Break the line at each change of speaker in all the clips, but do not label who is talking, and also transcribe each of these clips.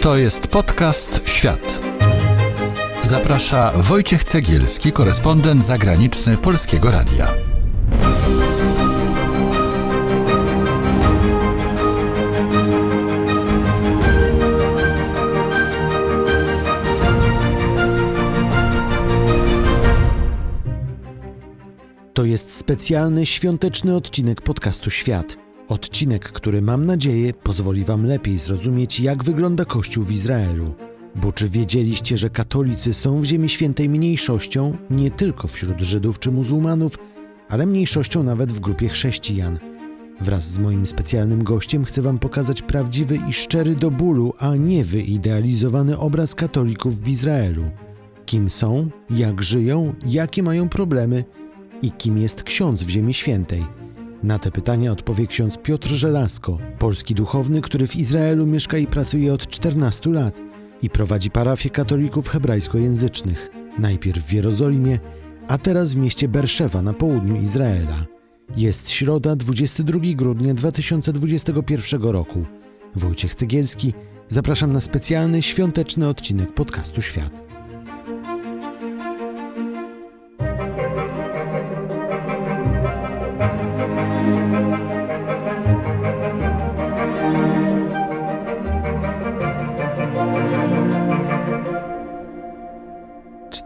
To jest podcast Świat. Zaprasza Wojciech Cegielski, korespondent zagraniczny Polskiego Radia.
To jest specjalny świąteczny odcinek podcastu Świat. Odcinek, który mam nadzieję pozwoli Wam lepiej zrozumieć, jak wygląda Kościół w Izraelu. Bo czy wiedzieliście, że katolicy są w Ziemi Świętej mniejszością nie tylko wśród Żydów czy muzułmanów, ale mniejszością nawet w grupie chrześcijan? Wraz z moim specjalnym gościem chcę Wam pokazać prawdziwy i szczery do bólu, a nie wyidealizowany obraz katolików w Izraelu. Kim są, jak żyją, jakie mają problemy i kim jest ksiądz w Ziemi Świętej? Na te pytania odpowie ksiądz Piotr Żelazko, polski duchowny, który w Izraelu mieszka i pracuje od 14 lat i prowadzi parafię katolików hebrajskojęzycznych, najpierw w Jerozolimie, a teraz w mieście Berszewa na południu Izraela. Jest środa, 22 grudnia 2021 roku. Wojciech Cegielski, zapraszam na specjalny świąteczny odcinek podcastu Świat.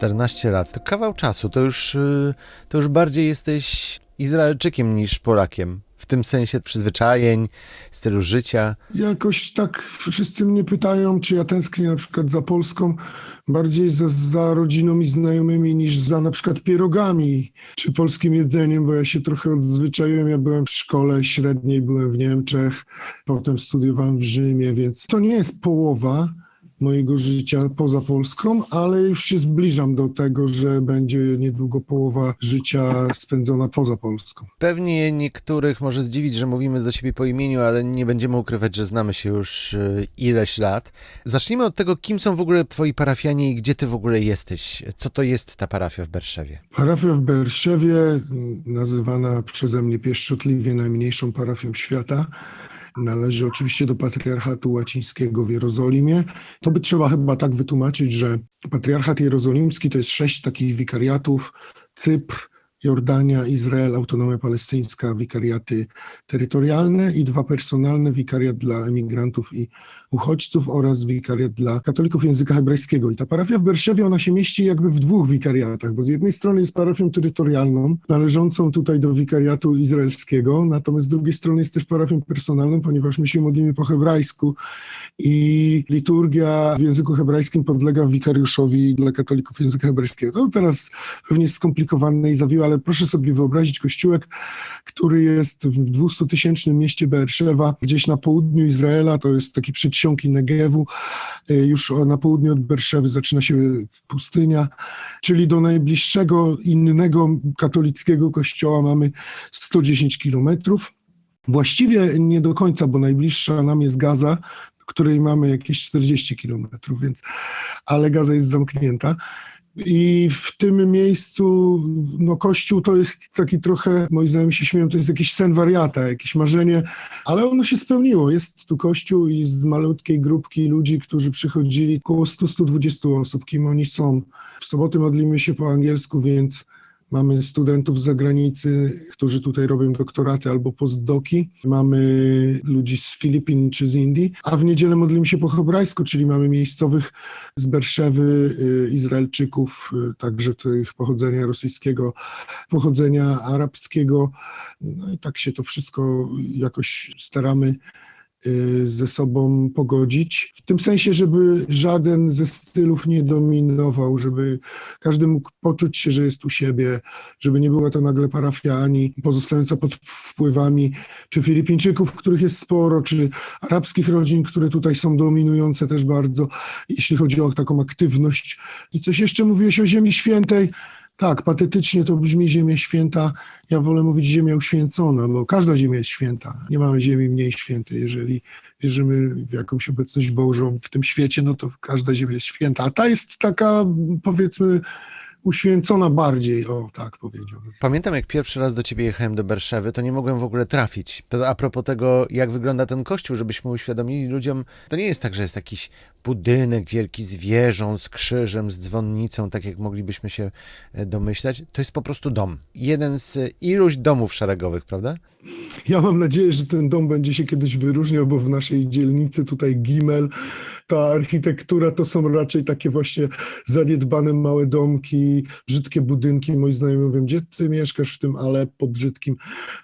Czternaście lat, to kawał czasu, to już, y, to już bardziej jesteś Izraelczykiem niż Polakiem. W tym sensie przyzwyczajeń, stylu życia.
Jakoś tak wszyscy mnie pytają, czy ja tęsknię na przykład za Polską bardziej za, za rodziną i znajomymi niż za na przykład pierogami czy polskim jedzeniem, bo ja się trochę odzwyczaiłem. Ja byłem w szkole średniej, byłem w Niemczech, potem studiowałem w Rzymie, więc to nie jest połowa mojego życia poza Polską, ale już się zbliżam do tego, że będzie niedługo połowa życia spędzona poza Polską.
Pewnie niektórych może zdziwić, że mówimy do ciebie po imieniu, ale nie będziemy ukrywać, że znamy się już y, ileś lat. Zacznijmy od tego, kim są w ogóle twoi parafianie i gdzie ty w ogóle jesteś. Co to jest ta parafia w Berszewie?
Parafia w Berszewie, nazywana przeze mnie pieszczotliwie najmniejszą parafią świata, należy oczywiście do patriarchatu łacińskiego w Jerozolimie. To by trzeba chyba tak wytłumaczyć, że patriarchat jerozolimski to jest sześć takich wikariatów, Cypr, Jordania, Izrael, Autonomia Palestyńska, wikariaty terytorialne i dwa personalne, wikariat dla emigrantów i uchodźców oraz wikariat dla katolików języka hebrajskiego. I ta parafia w Berszewie, ona się mieści jakby w dwóch wikariatach, bo z jednej strony jest parafią terytorialną, należącą tutaj do wikariatu izraelskiego, natomiast z drugiej strony jest też parafią personalną, ponieważ my się modlimy po hebrajsku i liturgia w języku hebrajskim podlega wikariuszowi dla katolików języka hebrajskiego. To teraz pewnie skomplikowane i zawiłe, ale proszę sobie wyobrazić kościółek, który jest w 200-tysięcznym mieście Beerszewa, gdzieś na południu Izraela, to jest taki przedsionki Negewu, y, już na południu od Berszewy zaczyna się pustynia, czyli do najbliższego innego katolickiego kościoła mamy 110 kilometrów. Właściwie nie do końca, bo najbliższa nam jest Gaza, której mamy jakieś 40 kilometrów, więc, ale Gaza jest zamknięta. I w tym miejscu, no Kościół to jest taki trochę, moi znajomi się śmieją, to jest jakiś sen wariata, jakieś marzenie, ale ono się spełniło. Jest tu Kościół i z malutkiej grupki ludzi, którzy przychodzili, około 100-120 osób, kim oni są. W soboty modlimy się po angielsku, więc Mamy studentów z zagranicy, którzy tutaj robią doktoraty albo postdoki. Mamy ludzi z Filipin czy z Indii, a w niedzielę modlimy się po hebrajsku, czyli mamy miejscowych z Berszewy, y, Izraelczyków, y, także tych pochodzenia rosyjskiego, pochodzenia arabskiego. No i tak się to wszystko jakoś staramy ze sobą pogodzić. W tym sensie, żeby żaden ze stylów nie dominował, żeby każdy mógł poczuć się, że jest u siebie, żeby nie była to nagle parafia ani pozostająca pod wpływami czy Filipińczyków, których jest sporo, czy arabskich rodzin, które tutaj są dominujące też bardzo, jeśli chodzi o taką aktywność. I coś jeszcze mówiłeś o Ziemi Świętej. Tak, patetycznie to brzmi Ziemia Święta. Ja wolę mówić Ziemia uświęcona, bo każda ziemia jest święta. Nie mamy ziemi mniej świętej. Jeżeli wierzymy w jakąś obecność Bożą w tym świecie, no to każda ziemia jest święta. A ta jest taka, powiedzmy, uświęcona bardziej, o tak powiedziałbym.
Pamiętam, jak pierwszy raz do ciebie jechałem do Berszewy, to nie mogłem w ogóle trafić. To a propos tego, jak wygląda ten kościół, żebyśmy uświadomili ludziom, to nie jest tak, że jest jakiś budynek wielki z wieżą, z krzyżem, z dzwonnicą, tak jak moglibyśmy się e, domyślać. To jest po prostu dom. Jeden z e, iluś domów szeregowych, prawda?
Ja mam nadzieję, że ten dom będzie się kiedyś wyróżniał, bo w naszej dzielnicy tutaj Gimel, ta architektura to są raczej takie właśnie zaniedbane małe domki, brzydkie budynki. Moi znajomi mówią, gdzie ty mieszkasz w tym Aleppo brzydkim.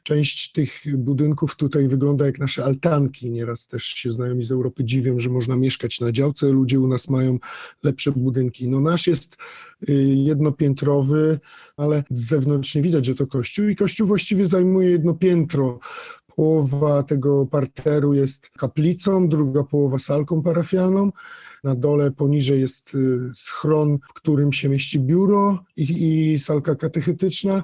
Część tych budynków tutaj wygląda jak nasze altanki. Nieraz też się znajomi z Europy dziwią, że można mieszkać na działce. Ludzie u nas mają lepsze budynki. No nasz jest jednopiętrowy, ale z zewnątrz nie widać, że to kościół i kościół właściwie zajmuje jedno piętro. Połowa tego parteru jest kaplicą, druga połowa salką parafialną. Na dole poniżej jest y, schron, w którym się mieści biuro i, i salka katechetyczna,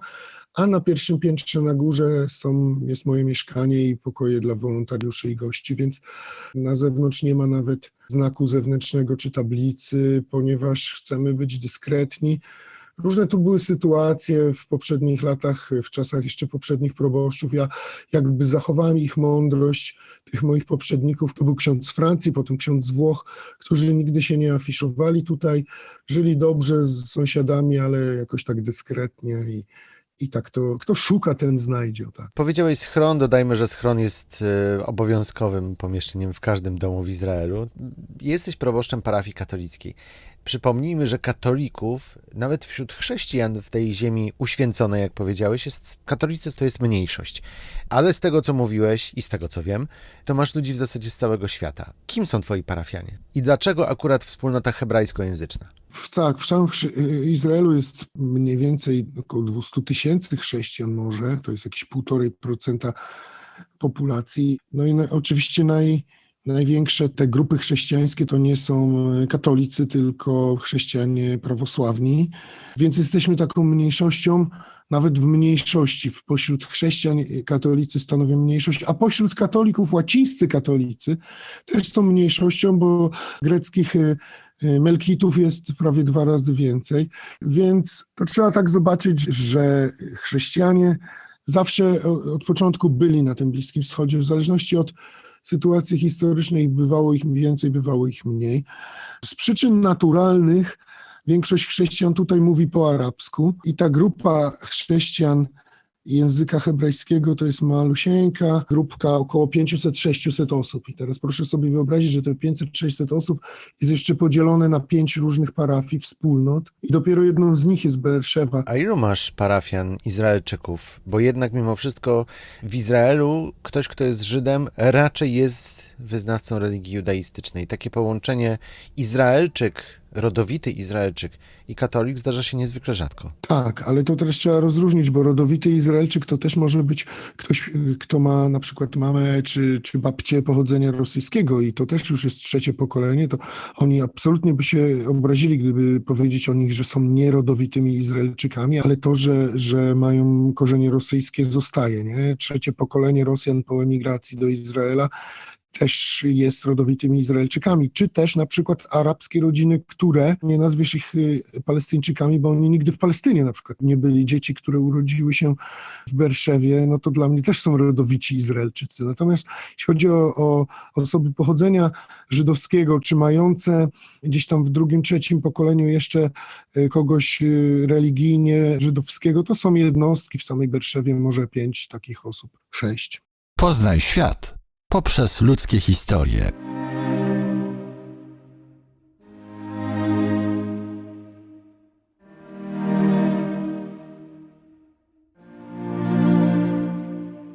a na pierwszym piętrze na górze są, jest moje mieszkanie i pokoje dla wolontariuszy i gości, więc na zewnątrz nie ma nawet znaku zewnętrznego czy tablicy, ponieważ chcemy być dyskretni. Różne tu były sytuacje w poprzednich latach, w czasach jeszcze poprzednich proboszczów. Ja jakby zachowałem ich mądrość, tych moich poprzedników. To był ksiądz z Francji, potem ksiądz z Włoch, którzy nigdy się nie afiszowali tutaj, żyli dobrze z sąsiadami, ale jakoś tak dyskretnie i, i tak to, kto szuka, ten znajdzie. Tak.
Powiedziałeś schron, dodajmy, że schron jest e, obowiązkowym pomieszczeniem w każdym domu w Izraelu. Jesteś proboszczem parafii katolickiej. Przypomnijmy, że katolików, nawet wśród chrześcijan w tej ziemi uświęconej, jak powiedziałeś, jest, katolicyzm to jest mniejszość. Ale z tego, co mówiłeś i z tego, co wiem, to masz ludzi w zasadzie z całego świata. Kim są twoi parafianie? I dlaczego akurat wspólnota hebrajskojęzyczna?
W, tak, w całym chrze- Izraelu jest mniej więcej około 200 tysięcy chrześcijan może, to jest jakieś 1,5% populacji. No i na, oczywiście naj, największe te grupy chrześcijańskie to nie są katolicy, tylko chrześcijanie prawosławni, więc jesteśmy taką mniejszością, nawet w mniejszości, pośród chrześcijan katolicy stanowią mniejszość, a pośród katolików łacińscy katolicy też są mniejszością, bo greckich y, y, Melkitów jest prawie dwa razy więcej, więc to trzeba tak zobaczyć, że chrześcijanie zawsze od początku byli na tym Bliskim Wschodzie, w zależności od sytuacji historycznej bywało ich więcej, bywało ich mniej. Z przyczyn naturalnych większość chrześcijan tutaj mówi po arabsku i ta grupa chrześcijan języka hebrajskiego to jest malusieńka grupka około 500-600 osób. I teraz proszę sobie wyobrazić, że te 500-600 osób jest jeszcze podzielone na pięć różnych parafii, wspólnot i dopiero jedną z nich jest Beerszewa.
A ilu masz parafian Izraelczyków? Bo jednak mimo wszystko w Izraelu ktoś, kto jest Żydem, raczej jest wyznawcą religii judaistycznej. Takie połączenie Izraelczyk, rodowity Izraelczyk i katolik zdarza się niezwykle rzadko.
Tak, ale to też trzeba rozróżnić, bo rodowity Izraelczyk to też może być ktoś, kto ma na przykład mamę czy, czy babcię pochodzenia rosyjskiego i to też już jest trzecie pokolenie, to oni absolutnie by się obrazili, gdyby powiedzieć o nich, że są nierodowitymi Izraelczykami, ale to, że, że mają korzenie rosyjskie zostaje, nie? Trzecie pokolenie Rosjan po emigracji do Izraela też jest rodowitymi Izraelczykami, czy też na przykład arabskie rodziny, które nie nazwiesz ich y, Palestyńczykami, bo oni nigdy w Palestynie na przykład nie byli. Dzieci, które urodziły się w Berszewie, no to dla mnie też są rodowici Izraelczycy. Natomiast jeśli chodzi o, o osoby pochodzenia żydowskiego, czy mające gdzieś tam w drugim, trzecim pokoleniu jeszcze y, kogoś y, religijnie żydowskiego, to są jednostki w samej Berszewie, może pięć takich osób, sześć.
Poznaj świat poprzez ludzkie historie.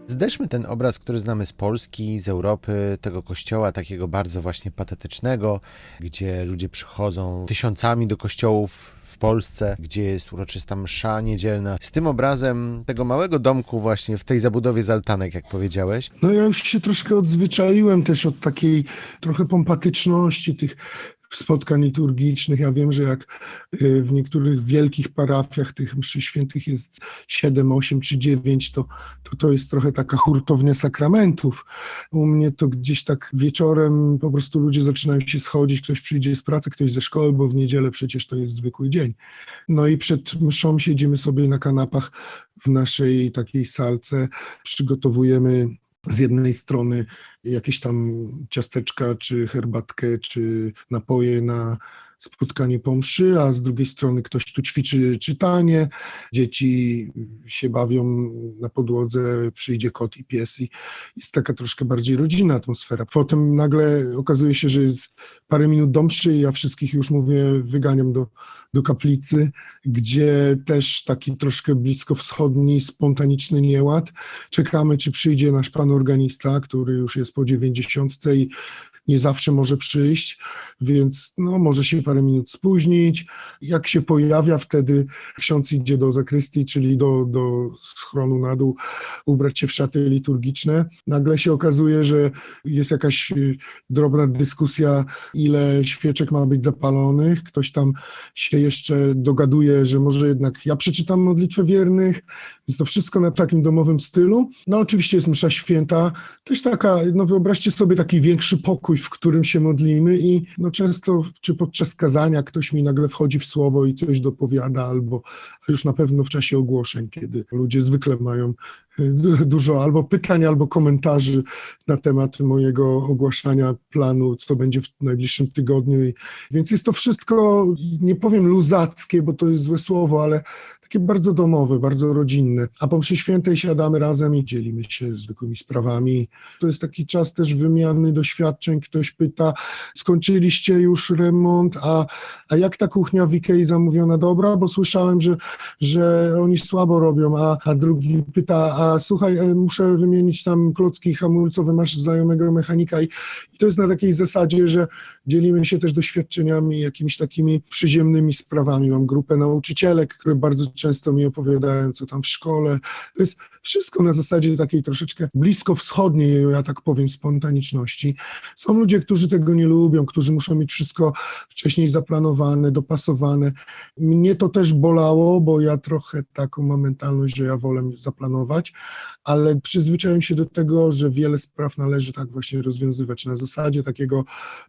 Zderzmy ten obraz, który znamy z Polski, z Europy, tego kościoła takiego bardzo właśnie patetycznego, gdzie ludzie przychodzą tysiącami do kościołów w Polsce, gdzie jest uroczysta msza niedzielna, z tym obrazem tego małego domku właśnie w tej zabudowie z altanek, jak powiedziałeś.
No ja już się troszkę odzwyczaiłem też od takiej trochę pompatyczności tych spotkań liturgicznych. Ja wiem, że jak y, w niektórych wielkich parafiach tych mszy świętych jest 7, 8 czy 9, to, to to jest trochę taka hurtownia sakramentów. U mnie to gdzieś tak wieczorem po prostu ludzie zaczynają się schodzić, ktoś przyjdzie z pracy, ktoś ze szkoły, bo w niedzielę przecież to jest zwykły dzień. No i przed mszą siedzimy sobie na kanapach w naszej takiej salce, przygotowujemy z jednej strony jakieś tam ciasteczka, czy herbatkę, czy napoje na spotkanie po mszy, a z drugiej strony ktoś tu ćwiczy czytanie, dzieci się bawią na podłodze, przyjdzie kot i pies i jest taka troszkę bardziej rodzinna atmosfera. Potem nagle okazuje się, że jest parę minut do mszy i ja wszystkich już mówię, wyganiam do, do kaplicy, gdzie też taki troszkę blisko wschodni, spontaniczny nieład. Czekamy, czy przyjdzie nasz pan organista, który już jest po dziewięćdziesiątce i nie zawsze może przyjść, więc no, może się parę minut spóźnić. Jak się pojawia, wtedy ksiądz idzie do zakrystii, czyli do, do schronu na dół, ubrać się w szaty liturgiczne. Nagle się okazuje, że jest jakaś y, drobna dyskusja, ile świeczek ma być zapalonych. Ktoś tam się jeszcze dogaduje, że może jednak ja przeczytam modlitwę wiernych, więc to wszystko na takim domowym stylu. No oczywiście jest msza święta, też taka, no wyobraźcie sobie taki większy pokój, w którym się modlimy i no często, czy podczas kazania ktoś mi nagle wchodzi w słowo i coś dopowiada, albo już na pewno w czasie ogłoszeń, kiedy ludzie zwykle mają y, du- dużo albo pytań, albo komentarzy na temat mojego ogłaszania planu, co będzie w najbliższym tygodniu. I, więc jest to wszystko, nie powiem luzackie, bo to jest złe słowo, ale bardzo domowe, bardzo rodzinne. A po mszy świętej siadamy razem i dzielimy się zwykłymi sprawami. To jest taki czas też wymiany doświadczeń. Ktoś pyta, skończyliście już remont, a, a jak ta kuchnia w Ikei zamówiona dobra? Bo słyszałem, że, że oni słabo robią, a, a drugi pyta, a słuchaj, e, muszę wymienić tam klocki hamulcowe, masz znajomego mechanika i, i to jest na takiej zasadzie, że dzielimy się też doświadczeniami, jakimiś takimi przyziemnymi sprawami. Mam grupę nauczycielek, które bardzo często mi opowiadają, co tam w szkole. To jest wszystko na zasadzie takiej troszeczkę blisko wschodniej, ja tak powiem, spontaniczności. Są ludzie, którzy tego nie lubią, którzy muszą mieć wszystko wcześniej zaplanowane, dopasowane. Mnie to też bolało, bo ja trochę taką mam mentalność, że ja wolę zaplanować, ale przyzwyczaiłem się do tego, że wiele spraw należy tak właśnie rozwiązywać na zasadzie takiego,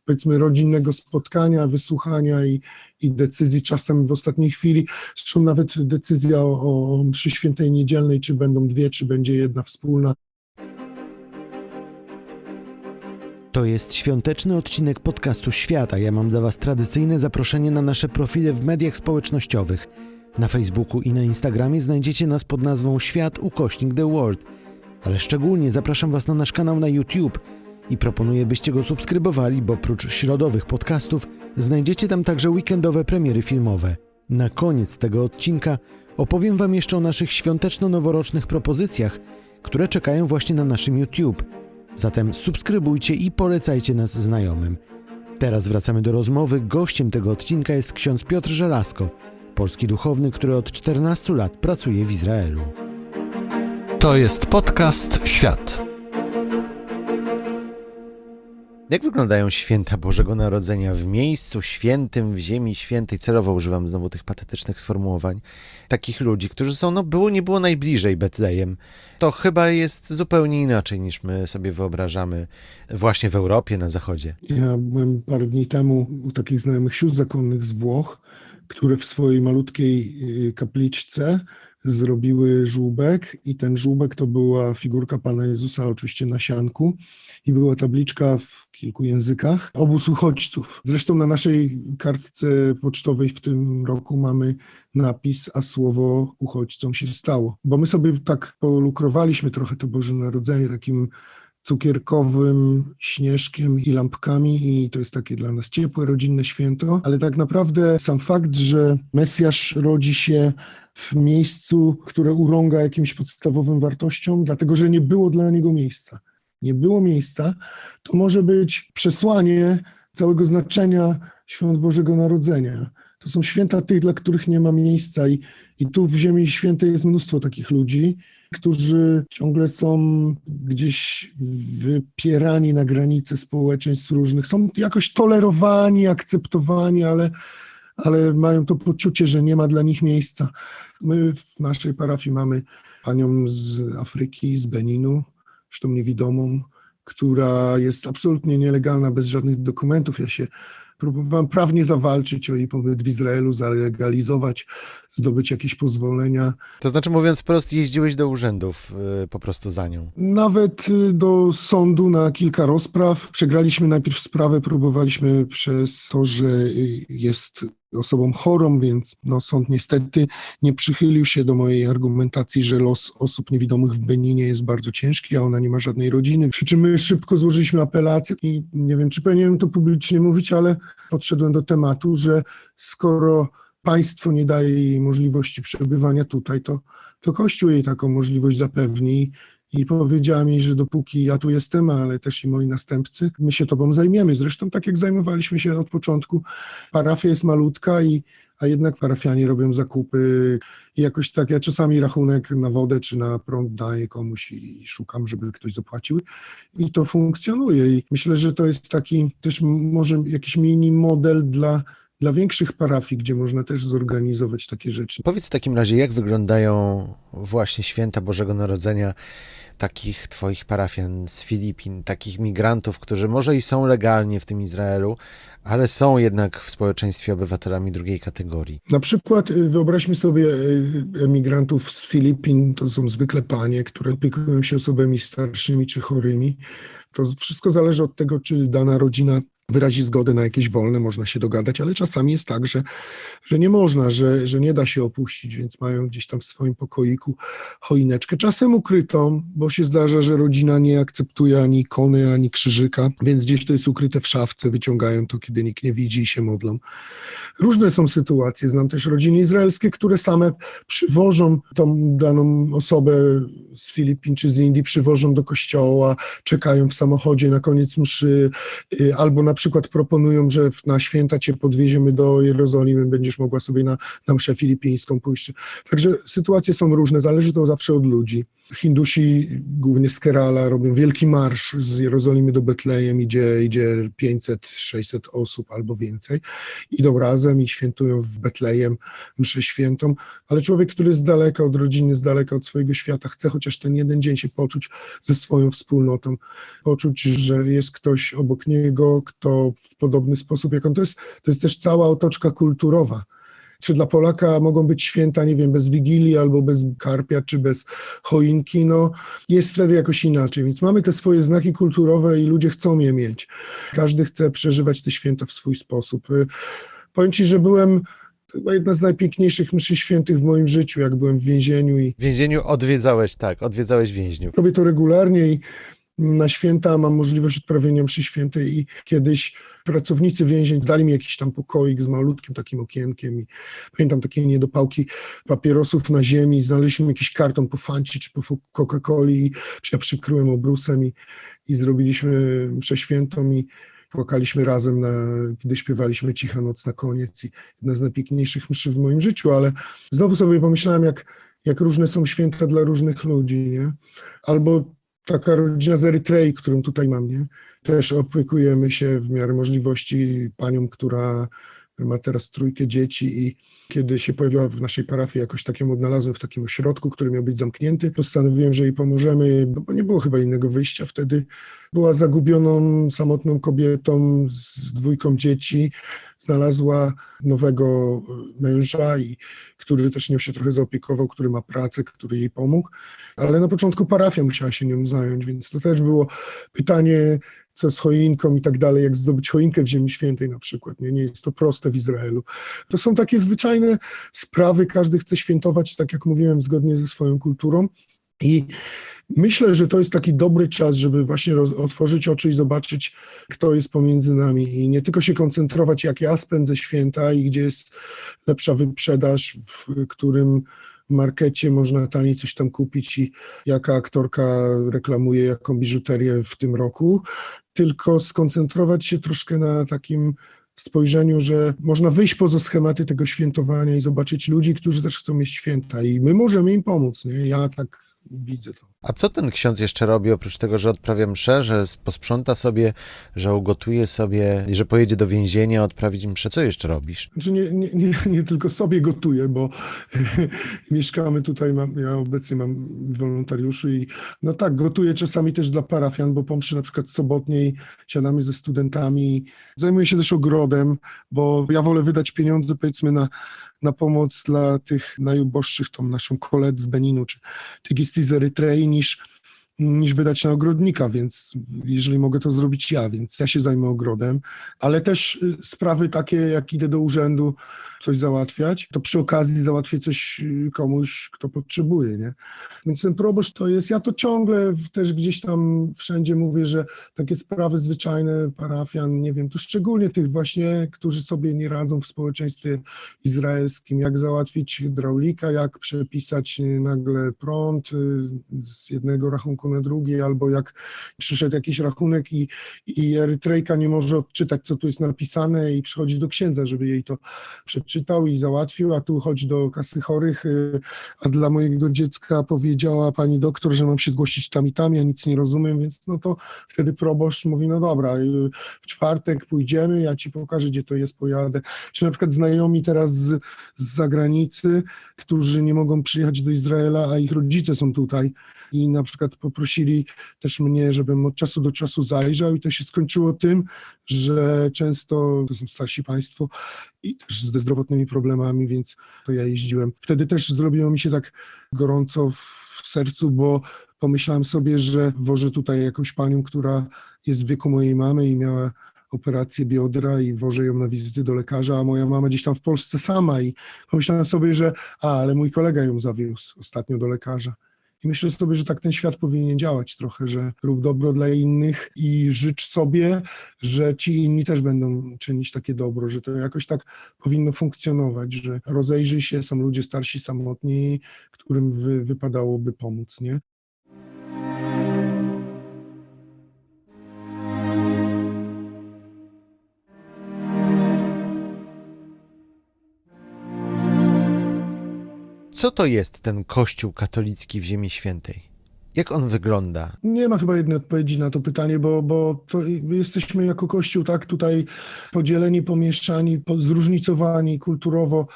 powiedzmy, rodzinnego spotkania, wysłuchania i, i decyzji czasem w ostatniej chwili. Zresztą nawet decyzja o, o mszy świętej niedzielnej, czy będą dwie, czy będzie jedna wspólna,
To jest świąteczny odcinek podcastu Świata. Ja mam dla Was tradycyjne zaproszenie na nasze profile w mediach społecznościowych. Na Facebooku i na Instagramie znajdziecie nas pod nazwą Świat ukośnik The World. Ale szczególnie zapraszam Was na nasz kanał na YouTube i proponuję, byście go subskrybowali, bo prócz środowych podcastów znajdziecie tam także weekendowe premiery filmowe. Na koniec tego odcinka opowiem Wam jeszcze o naszych świąteczno-noworocznych propozycjach, które czekają właśnie na naszym YouTube. Zatem subskrybujcie i polecajcie nas znajomym. Teraz wracamy do rozmowy. Gościem tego odcinka jest ksiądz Piotr Żelazko, polski duchowny, który od 14 lat pracuje w Izraelu.
To jest podcast Świat.
Jak wyglądają święta Bożego Narodzenia w miejscu świętym, w ziemi świętej? Celowo używam znowu tych patetycznych sformułowań. Takich ludzi, którzy są, no było, nie było najbliżej Betlejem. To chyba jest zupełnie inaczej niż my sobie wyobrażamy właśnie w Europie, na Zachodzie.
Ja byłem parę dni temu u takich znajomych sióstr zakonnych z Włoch, które w swojej malutkiej y, kapliczce zrobiły żółbek i ten żółbek to była figurka Pana Jezusa oczywiście na sianku i była tabliczka w kilku językach obóz uchodźców. Zresztą na naszej kartce pocztowej w tym roku mamy napis, a słowo uchodźcom się stało. Bo my sobie tak polukrowaliśmy trochę to Boże Narodzenie takim cukierkowym śnieżkiem i lampkami i to jest takie dla nas ciepłe, rodzinne święto, ale tak naprawdę sam fakt, że Mesjasz rodzi się w miejscu, które urąga jakimś podstawowym wartościom, dlatego że nie było dla niego miejsca. Nie było miejsca, to może być przesłanie całego znaczenia świąt Bożego Narodzenia. To są święta tych, dla których nie ma miejsca i, i tu w Ziemi Świętej jest mnóstwo takich ludzi, którzy ciągle są gdzieś wypierani na granicy społeczeństw różnych. Są jakoś tolerowani, akceptowani, ale, ale mają to poczucie, że nie ma dla nich miejsca. My w naszej parafii mamy panią z Afryki, z Beninu, zresztą niewidomą, która jest absolutnie nielegalna, bez żadnych dokumentów. Ja się próbowałem prawnie zawalczyć o jej pobyt w Izraelu, zalegalizować, zdobyć jakieś pozwolenia.
To znaczy, mówiąc wprost, jeździłeś do urzędów y, po prostu za nią.
Nawet y, do sądu na kilka rozpraw. Przegraliśmy najpierw sprawę, próbowaliśmy przez to, że y, jest osobą chorą, więc no, sąd niestety nie przychylił się do mojej argumentacji, że los osób niewidomych w Beninie jest bardzo ciężki, a ona nie ma żadnej rodziny. Przy czym my szybko złożyliśmy apelację i nie wiem, czy powinienem to publicznie mówić, ale podszedłem do tematu, że skoro państwo nie daje jej możliwości przebywania tutaj, to, to Kościół jej taką możliwość zapewni. I powiedziała mi, że dopóki ja tu jestem, ale też i moi następcy, my się tobą zajmiemy. Zresztą tak jak zajmowaliśmy się od początku, parafia jest malutka, i, a jednak parafianie robią zakupy. I jakoś tak, ja czasami rachunek na wodę czy na prąd daję komuś i szukam, żeby ktoś zapłacił. I to funkcjonuje. I myślę, że to jest taki też może jakiś mini model dla dla większych parafii, gdzie można też zorganizować takie rzeczy.
Powiedz w takim razie, jak wyglądają właśnie święta Bożego Narodzenia takich twoich parafian z Filipin, takich migrantów, którzy może i są legalnie w tym Izraelu, ale są jednak w społeczeństwie obywatelami drugiej kategorii.
Na przykład y, wyobraźmy sobie y, emigrantów z Filipin, to są zwykle panie, które opiekują się osobami starszymi czy chorymi. To wszystko zależy od tego, czy dana rodzina wyrazi zgodę na jakieś wolne, można się dogadać, ale czasami jest tak, że, że nie można, że, że nie da się opuścić, więc mają gdzieś tam w swoim pokoiku choineczkę, czasem ukrytą, bo się zdarza, że rodzina nie akceptuje ani ikony, ani krzyżyka, więc gdzieś to jest ukryte w szafce, wyciągają to, kiedy nikt nie widzi i się modlą. Różne są sytuacje, znam też rodziny izraelskie, które same przywożą tą daną osobę z Filipin czy z Indii, przywożą do kościoła, czekają w samochodzie na koniec mszy, y, albo na przykład proponują, że na święta cię podwieziemy do Jerozolimy, będziesz mogła sobie na, na mszę filipińską pójść. Także sytuacje są różne, zależy to zawsze od ludzi. Hindusi, głównie z Kerala, robią wielki marsz z Jerozolimy do Betlejem, idzie, idzie 500-600 osób albo więcej. Idą razem i świętują w Betlejem mszę świętą, ale człowiek, który jest z daleka od rodziny, z daleka od swojego świata, chce chociaż ten jeden dzień się poczuć ze swoją wspólnotą, poczuć, że jest ktoś obok niego, kto w podobny sposób jak on. To jest, to jest też cała otoczka kulturowa czy dla Polaka mogą być święta, nie wiem, bez Wigilii albo bez Karpia, czy bez choinki, no jest wtedy jakoś inaczej. Więc mamy te swoje znaki kulturowe i ludzie chcą je mieć. Każdy chce przeżywać te święta w swój sposób. Y, Powiem Ci, że byłem chyba jedna z najpiękniejszych mszy świętych w moim życiu, jak byłem w więzieniu i
W więzieniu odwiedzałeś, tak, odwiedzałeś więźniów.
robię to regularnie i na święta mam możliwość odprawienia mszy świętej i kiedyś pracownicy więzień dali mi jakiś tam pokoik z malutkim takim okienkiem i pamiętam takie niedopałki papierosów na ziemi, znaleźliśmy jakiś karton po Fanci czy po Coca-Coli i ja przykryłem obrusem i, i zrobiliśmy mszę świętą i płakaliśmy razem, na, kiedy śpiewaliśmy Cicha Noc na koniec i jedna z najpiękniejszych mszy w moim życiu, ale znowu sobie pomyślałem, jak, jak różne są święta dla różnych ludzi, nie? Albo taka rodzina z Erytrei, którą tutaj mam, nie? Też opiekujemy się w miarę możliwości panią, która ma teraz trójkę dzieci i kiedy się pojawiła w naszej parafii, jakoś tak ją odnalazłem w takim ośrodku, który miał być zamknięty, postanowiłem, że jej pomożemy, no bo nie było chyba innego wyjścia wtedy. Była zagubioną, samotną kobietą z dwójką dzieci, znalazła nowego męża, i, który też nią się trochę zaopiekował, który ma pracę, który jej pomógł, ale na początku parafia musiała się nią zająć, więc to też było pytanie, co z choinką i tak dalej, jak zdobyć choinkę w Ziemi Świętej na przykład. Nie, nie jest to proste w Izraelu. To są takie zwyczajne sprawy, każdy chce świętować, tak jak mówiłem, zgodnie ze swoją kulturą i Myślę, że to jest taki dobry czas, żeby właśnie roz, otworzyć oczy i zobaczyć, kto jest pomiędzy nami i nie tylko się koncentrować, jak ja spędzę święta i gdzie jest lepsza wyprzedaż, w którym markecie można taniej coś tam kupić i jaka aktorka reklamuje jaką biżuterię w tym roku, tylko skoncentrować się troszkę na takim spojrzeniu, że można wyjść poza schematy tego świętowania i zobaczyć ludzi, którzy też chcą mieć święta i my możemy im pomóc. Nie? Ja tak widzę to.
A co ten ksiądz jeszcze robi, oprócz tego, że odprawia mszę, że posprząta sobie, że ugotuje sobie, że pojedzie do więzienia odprawić mszę? Co jeszcze robisz?
Znaczy nie, nie, nie, nie tylko sobie gotuję, bo mieszkamy tutaj, mam, ja obecnie mam wolontariuszy i no tak, gotuję czasami też dla parafian, bo po mszy na przykład sobotniej siadamy ze studentami. Zajmuję się też ogrodem, bo ja wolę wydać pieniądze powiedzmy na, na pomoc dla tych najuboższych, tą naszą kolet z Beninu, czy tygisty z Erytrei, niż niż wydać na ogrodnika, więc jeżeli mogę to zrobić ja, więc ja się zajmę ogrodem, ale też y, sprawy takie, jak idę do urzędu coś załatwiać, to przy okazji załatwię coś y, komuś, kto potrzebuje, nie? Więc ten proboszcz to jest, ja to ciągle też gdzieś tam wszędzie mówię, że takie sprawy zwyczajne parafian, nie wiem, to szczególnie tych właśnie, którzy sobie nie radzą w społeczeństwie izraelskim, jak załatwić hydraulika, jak przepisać nagle prąd y, z jednego rachunku na drugi, albo jak przyszedł jakiś rachunek i, i Erytrejka nie może odczytać, co tu jest napisane i przychodzi do księdza, żeby jej to przeczytał i załatwił, a tu chodzi do kasy chorych, y, a dla mojego dziecka powiedziała pani doktor, że mam się zgłosić tam i tam, ja nic nie rozumiem, więc no to wtedy proboszcz mówi, no dobra, y, w czwartek pójdziemy, ja ci pokażę, gdzie to jest, pojadę. Czy na przykład znajomi teraz z, z zagranicy, którzy nie mogą przyjechać do Izraela, a ich rodzice są tutaj i na przykład poprosili też mnie, żebym od czasu do czasu zajrzał i to się skończyło tym, że często to są starsi państwo i też ze zdrowotnymi problemami, więc to ja jeździłem. Wtedy też zrobiło mi się tak gorąco w sercu, bo pomyślałem sobie, że wożę tutaj jakąś panią, która jest w wieku mojej mamy i miała operację biodra i wożę ją na wizyty do lekarza, a moja mama gdzieś tam w Polsce sama i pomyślałem sobie, że a, ale mój kolega ją zawiózł ostatnio do lekarza. I myślę sobie, że tak ten świat powinien działać trochę, że rób dobro dla innych i życz sobie, że ci inni też będą czynić takie dobro, że to jakoś tak powinno funkcjonować, że rozejrzyj się, są ludzie starsi, samotni, którym wy, wypadałoby pomóc, nie?
Co to jest ten Kościół katolicki w Ziemi Świętej? Jak on wygląda?
Nie ma chyba jednej odpowiedzi na to pytanie, bo, bo jesteśmy jako Kościół tak tutaj podzieleni, pomieszczani, po- zróżnicowani kulturowo,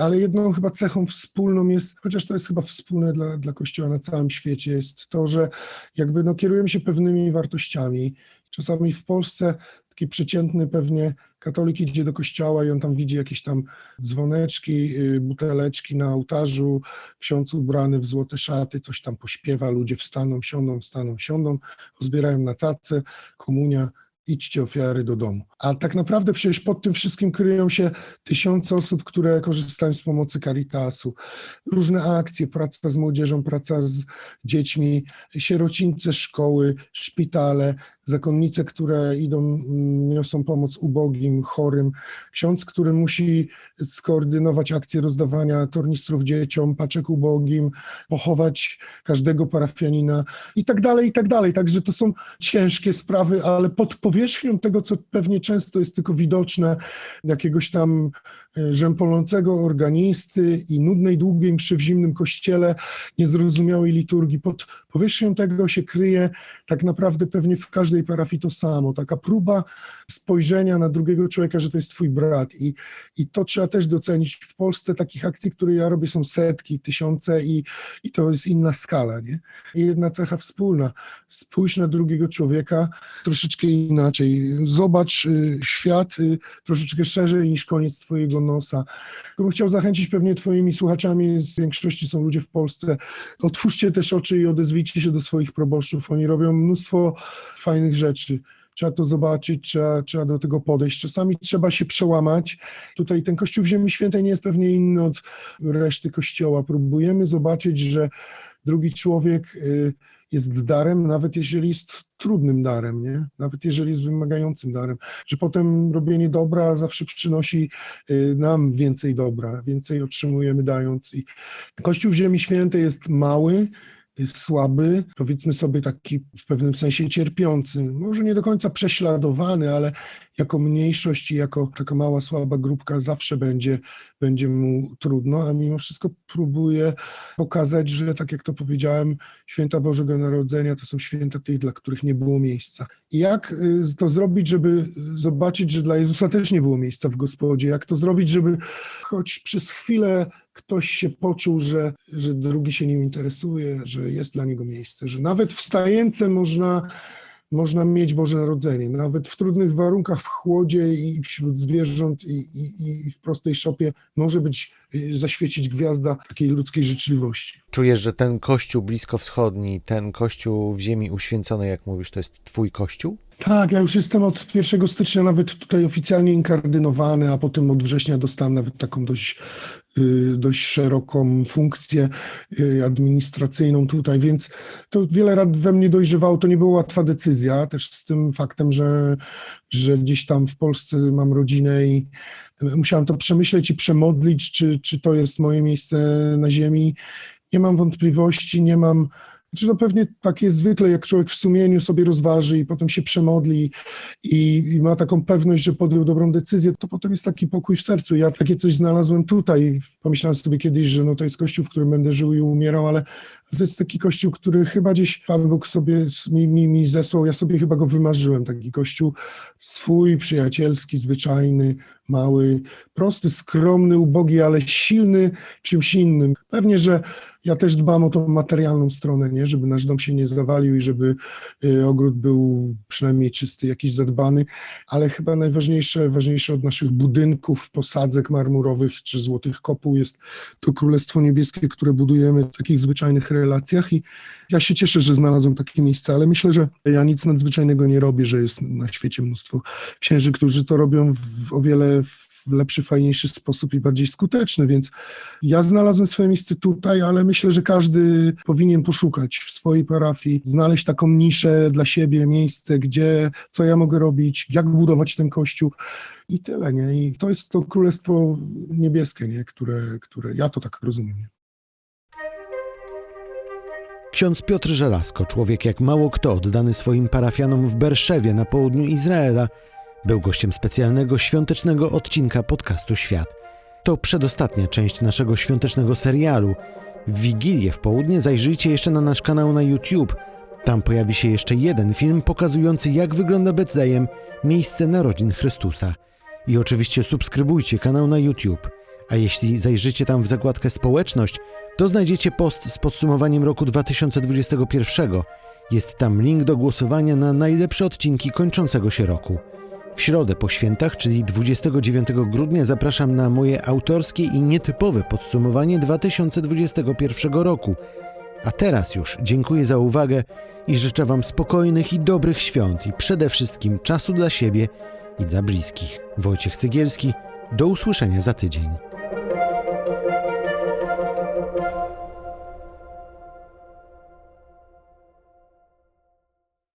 ale jedną chyba cechą wspólną jest, chociaż to jest chyba wspólne dla, dla Kościoła na całym świecie, jest to, że jakby no, kierujemy się pewnymi wartościami. Czasami w Polsce taki przeciętny pewnie katolik idzie do kościoła i on tam widzi jakieś tam dzwoneczki, y, buteleczki na ołtarzu, ksiądz ubrany w złote szaty, coś tam pośpiewa, ludzie wstaną, siądą, wstaną, siądą, pozbierają na tacę, komunia, idźcie ofiary do domu. A tak naprawdę przecież pod tym wszystkim kryją się tysiące osób, które korzystają z pomocy Caritasu, różne akcje, praca z młodzieżą, praca z dziećmi, sierocińce szkoły, szpitale, zakonnice, które idą, mm, niosą pomoc ubogim, chorym, ksiądz, który musi skoordynować akcję rozdawania tornistrów dzieciom, paczek ubogim, pochować każdego parafianina i tak dalej, i tak dalej. Także to są ciężkie sprawy, ale pod powierzchnią tego, co pewnie często jest tylko widoczne, jakiegoś tam rzępolącego organisty i nudnej, długiej mszy w zimnym kościele, niezrozumiałej liturgii. Pod powierzchnią tego się kryje tak naprawdę pewnie w każdej parafii to samo. Taka próba spojrzenia na drugiego człowieka, że to jest twój brat i, i to trzeba też docenić. W Polsce takich akcji, które ja robię są setki, tysiące i, i to jest inna skala, nie? I jedna cecha wspólna. Spójrz na drugiego człowieka troszeczkę inaczej. Zobacz y, świat y, troszeczkę szerzej niż koniec twojego nosa. Bym chciał zachęcić pewnie twoimi słuchaczami, z większości są ludzie w Polsce, otwórzcie też oczy i odezwijcie się do swoich proboszczów. Oni robią mnóstwo fajnych rzeczy. Trzeba to zobaczyć, trzeba, trzeba do tego podejść. Czasami trzeba się przełamać. Tutaj ten Kościół w Ziemi Świętej nie jest pewnie inny od reszty Kościoła. Próbujemy zobaczyć, że drugi człowiek y, jest darem, nawet jeżeli jest trudnym darem, nie? nawet jeżeli jest wymagającym darem, że potem robienie dobra zawsze przynosi y, nam więcej dobra, więcej otrzymujemy dając. I Kościół Ziemi Świętej jest mały, słaby, powiedzmy sobie taki w pewnym sensie cierpiący, może nie do końca prześladowany, ale jako mniejszość i jako taka mała, słaba grupka zawsze będzie, będzie mu trudno, a mimo wszystko próbuje pokazać, że tak jak to powiedziałem, święta Bożego Narodzenia to są święta tych, dla których nie było miejsca. I jak y, to zrobić, żeby zobaczyć, że dla Jezusa też nie było miejsca w Gospodzie? Jak to zrobić, żeby choć przez chwilę ktoś się poczuł, że, że drugi się nim interesuje, że jest dla niego miejsce, że nawet w stajence można, można mieć Boże Narodzenie, nawet w trudnych warunkach, w chłodzie i wśród zwierząt i, i, i w prostej szopie może być, y, zaświecić gwiazda takiej ludzkiej życzliwości.
Czujesz, że ten kościół bliskowschodni, ten kościół w ziemi uświęconej, jak mówisz, to jest twój kościół?
Tak, ja już jestem od 1 stycznia nawet tutaj oficjalnie inkardynowany, a potem od września dostałem nawet taką dość, dość szeroką funkcję y, administracyjną tutaj, więc to wiele lat we mnie dojrzewało. To nie była łatwa decyzja, też z tym faktem, że, że gdzieś tam w Polsce mam rodzinę i musiałem to przemyśleć i przemodlić, czy, czy to jest moje miejsce na ziemi. Nie mam wątpliwości, nie mam. Znaczy no pewnie tak jest zwykle, jak człowiek w sumieniu sobie rozważy i potem się przemodli i, i ma taką pewność, że podjął dobrą decyzję, to potem jest taki pokój w sercu. Ja takie coś znalazłem tutaj. Pomyślałem sobie kiedyś, że no to jest kościół, w którym będę żył i umierał, ale to jest taki kościół, który chyba gdzieś Pan Bóg sobie mi, mi, mi zesłał. Ja sobie chyba go wymarzyłem. Taki kościół swój, przyjacielski, zwyczajny, mały, prosty, skromny, ubogi, ale silny czymś innym. Pewnie, że ja też dbam o tą materialną stronę, nie? żeby nasz dom się nie zawalił i żeby y, ogród był przynajmniej czysty, jakiś zadbany, ale chyba najważniejsze, ważniejsze od naszych budynków, posadzek marmurowych czy złotych kopuł jest to Królestwo Niebieskie, które budujemy w takich zwyczajnych relacjach i ja się cieszę, że znalazłem takie miejsce, ale myślę, że ja nic nadzwyczajnego nie robię, że jest na świecie mnóstwo księży, którzy to robią w o wiele w lepszy, fajniejszy sposób i bardziej skuteczny, więc ja znalazłem swoje miejsce tutaj, ale myślę, że każdy powinien poszukać w swojej parafii, znaleźć taką niszę dla siebie, miejsce, gdzie, co ja mogę robić, jak budować ten kościół i tyle, nie? I to jest to Królestwo Niebieskie, nie? Które, które ja to tak rozumiem. Nie?
Ksiądz Piotr Żelazko, człowiek jak mało kto oddany swoim parafianom w Berszewie na południu Izraela, był gościem specjalnego świątecznego odcinka podcastu Świat. To przedostatnia część naszego świątecznego serialu. W Wigilię w południe zajrzyjcie jeszcze na nasz kanał na YouTube. Tam pojawi się jeszcze jeden film pokazujący jak wygląda Betlejem, miejsce narodzin Chrystusa. I oczywiście subskrybujcie kanał na YouTube. A jeśli zajrzycie tam w zakładkę Społeczność, to znajdziecie post z podsumowaniem roku 2021. Jest tam link do głosowania na najlepsze odcinki kończącego się roku. W środę po świętach, czyli 29 grudnia, zapraszam na moje autorskie i nietypowe podsumowanie 2021 roku. A teraz już dziękuję za uwagę i życzę Wam spokojnych i dobrych świąt i przede wszystkim czasu dla siebie i dla bliskich. Wojciech Cegielski, do usłyszenia za tydzień.